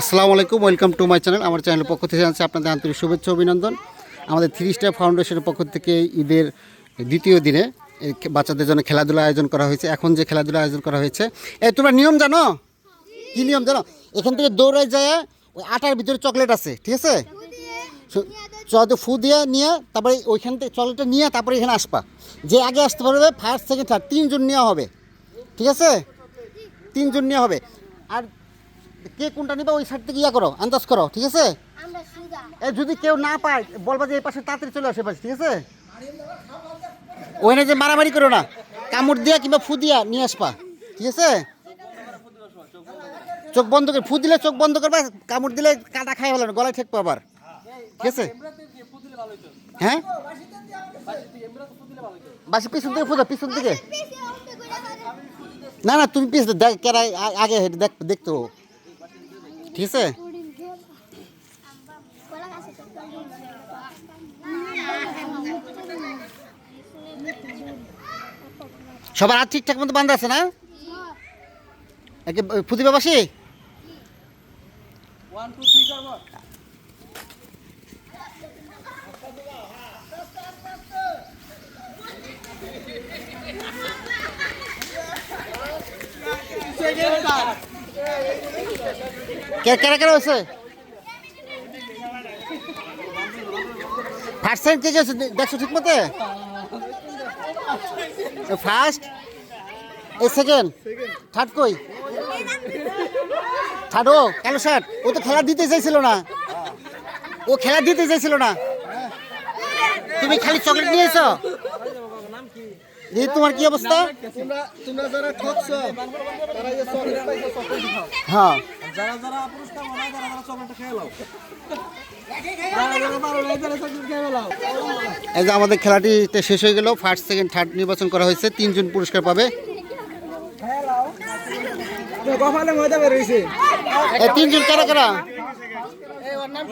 আসসালামু আলাইকুম, welcome to my channel. আমার চ্যানেলের পক্ষ থেকে জানাচ্ছি আপনাদের আন্তরিক শুভেচ্ছা অভিনন্দন। আমাদের থ্রি স্টার ফাউন্ডেশনের পক্ষ থেকে ঈদের দ্বিতীয় দিনে বাচ্চাদের জন্য খেলাধুলা আয়োজন করা হয়েছে। এখন যে খেলাধুলা আয়োজন করা হয়েছে, এ, তোমরা নিয়ম জানো? কী নিয়ম জানো? এখান থেকে দৌড়ে যায়, ওই আটার ভিতরে চকলেট আছে, ঠিক আছে? চতে ফু দিয়ে নিয়ে, তারপরে ওইখান থেকে চকলেটটা নিয়ে তারপরে এখানে আসবা। যে আগে আসতে পারবে ফার্স্ট সেকেন্ড থার্ড তিনজন নেওয়া হবে, ঠিক আছে? তিনজন নেওয়া হবে। আর কে কোনটা নিবা ওই সাইড থেকে ইয়া করো আন্দাজ করো ঠিক আছে? এ যদি কেউ না পায় বলবা যে এই পাশে তাড়াতাড়ি চলে আসে পাশে ঠিক আছে? ওখানে যে মারামারি করো না কামড় দিয়া কিংবা ফু দিয়া নিয়ে আসবা ঠিক আছে? চোখ বন্ধ করে ফু দিলে চোখ বন্ধ করবা কামড় দিলে কাটা খাই হলো না গলায় ঠেকবো আবার ঠিক আছে? হ্যাঁ? বাসি পিছন থেকে ফুদা পিছন থেকে। না না তুমি পিছনে দেখ কেরা আ- আগে দেখতো ঠিক আছে? সবার হাত ঠিকঠাক মতো বান্ধা আছে না? একে প্রতিভা বাসি কে কেরা কেরা হয়েছে? ফার্স্ট সাইড কে কে আছে দেখছ ঠিক মতো ফার্স্ট এ সেকেন্ড থার্ড কই? থার্ড ও? কালো শার্ট ও তো খেলা দিতে চাইছিল না। ও খেলা দিতে চাইছিল না। তুমি খালি চকলেট নিয়ে এসো এই তোমার কি অবস্থা? তোমরা তোমরা যারা ঠকছো তারা এই চকলেট পাইছো চকলেট খাও। হ্যাঁ। যারা যারা পুরস্কার যারা যারা চকলেট খেয়ে এই যে আমাদের খেলাটি শেষ হয়ে গেল। ফার্স্ট সেকেন্ড থার্ড নির্বাচন করা হয়েছে। তিনজন পুরস্কার পাবে। তো কপালে ময়দা বের হইছে। এই তিনজন কারা কারা? নাম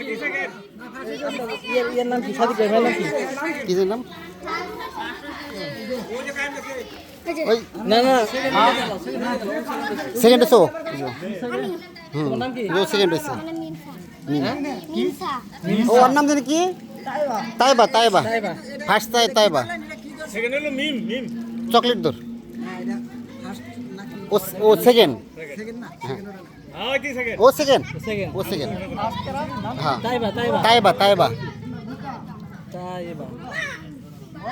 কি? নাম? ওই না না সেকেন্ড এসো কি ও সেকেন্ড এসো ও ওর নাম জানি কি? তাইবা তাইবা। ফার্স্ট তাই তাইবা। চকলেট দর। ও ও সেকেন্ড ও সেকেন্ড সেকেন্ড ও সেকেন্ড হ্যাঁ। তাইবা তাইবা। তাইবা তাইবা। তাইবা।